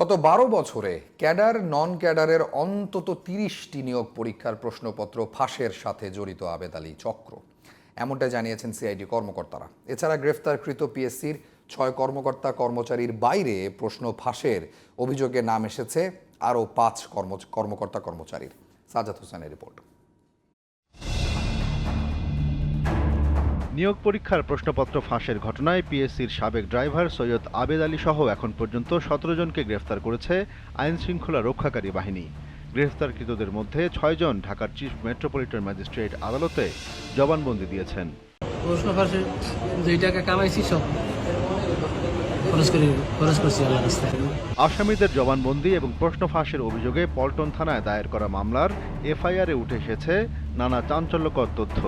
গত বারো বছরে ক্যাডার নন ক্যাডারের অন্তত তিরিশটি নিয়োগ পরীক্ষার প্রশ্নপত্র ফাঁসের সাথে জড়িত আবেদ আলী চক্র। এমনটা জানিয়েছেন সিআইডি কর্মকর্তারা। এছাড়া গ্রেফতারকৃত পিএসসির ছয় কর্মকর্তা কর্মচারীর বাইরে প্রশ্ন ফাঁসের অভিযোগে নাম এসেছে আরও পাঁচ কর্ম, কর্মকর্তা কর্মচারীর। সাজাদ হোসেনের রিপোর্ট। নিয়োগ পরীক্ষার প্রশ্নপত্র ফাঁসের ঘটনায় পিএসসির সাবেক ড্রাইভার সৈয়দ আবেদ আলী সহ এখন পর্যন্ত সতেরো জনকে গ্রেফতার করেছে আইন শৃঙ্খলা রক্ষাকারী বাহিনী। গ্রেফতারকৃতদের মধ্যে ছয়জন ঢাকার চিফ মেট্রোপলিটন ম্যাজিস্ট্রেট আদালতে জবানবন্দি দিয়েছেন। প্রশ্ন ফাঁসে দুই টাকা কামাইছি সব। আসামিদের জবানবন্দি এবং প্রশ্ন ফাঁসের অভিযোগে পল্টন থানায় দায়ের করা মামলার এফআইআরে উঠে এসেছে নানা চাঞ্চল্যকর তথ্য।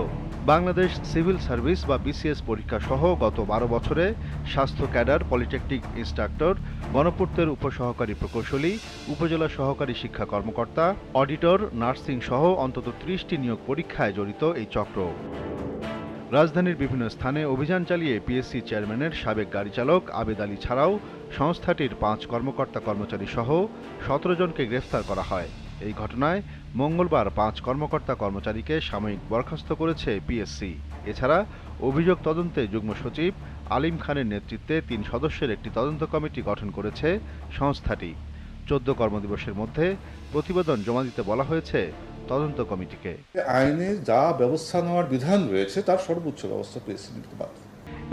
বাংলাদেশ সিভিল সার্ভিস বা বিসিএস পরীক্ষা সহ গত বারো বছরে স্বাস্থ্য ক্যাডার, পলিটেকনিক ইনস্ট্রাক্টর, গণপূর্তের উপসহকারী প্রকৌশলী, উপজেলা সহকারী শিক্ষা কর্মকর্তা, অডিটর, নার্সিং সহ অন্তত ত্রিশটি নিয়োগ পরীক্ষায় জড়িত এই চক্র। রাজধানীর বিভিন্ন স্থানে অভিযান চালিয়ে পিএসসি চেয়ারম্যানের সাবেক গাড়ি চালক আবেদ আলী ছাড়াও সংস্থাটির পাঁচ কর্মকর্তা কর্মচারী সহ সতেরো জনকে গ্রেফতার করা হয়। এই ঘটনায় মঙ্গলবার পাঁচ কর্মকর্তা কর্মচারীকে সাময়িক বরখাস্ত করেছে পিএসসি। এছাড়া অভিযোগ তদন্তে যুগ্ম সচিব আলিম খানের নেতৃত্বে তিন সদস্যের একটি তদন্ত কমিটি গঠন করেছে সংস্থাটি। চোদ্দ কর্মদিবসের মধ্যে প্রতিবেদন জমা দিতে বলা হয়েছে তদন্ত কমিটিকে। আইনে যা ব্যবস্থা নেওয়ার বিধান রয়েছে তার সর্বোচ্চ ব্যবস্থা পিএসসি নিতে বাধ্য।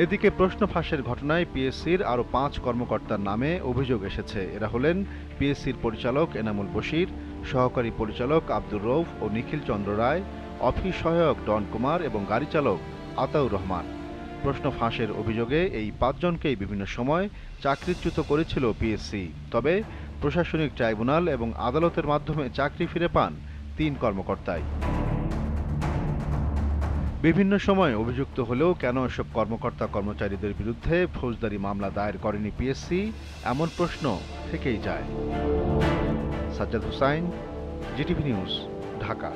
এদিকে প্রশ্ন ফাঁসের ঘটনায় পিএসসির আরও পাঁচ কর্মকর্তার নামে অভিযোগ এসেছে। এরা হলেন পিএসসির পরিচালক এনামুল বশির সহকারী পরিচালক আব্দুর রৌফ ও নিখিল চন্দ্র রায়, অফিস সহায়ক ডন কুমার এবং গাড়ি চালক আতাউর রহমান। প্রশ্ন ফাঁসের অভিযোগে এই পাঁচজনকেই বিভিন্ন সময় চাকরিচ্যুত করেছিল পিএসসি। তবে প্রশাসনিক ট্রাইব্যুনাল এবং আদালতের মাধ্যমে চাকরি ফিরে পান তিন কর্মকর্তাই। বিভিন্ন সময় অভিযুক্ত হলেও কেন এসব কর্মকর্তা কর্মচারীদের বিরুদ্ধে ফৌজদারি মামলা দায়ের করেনি পিএসসি, এমন প্রশ্ন থেকেই যায়। Sajjad Hussain GTV news Dhaka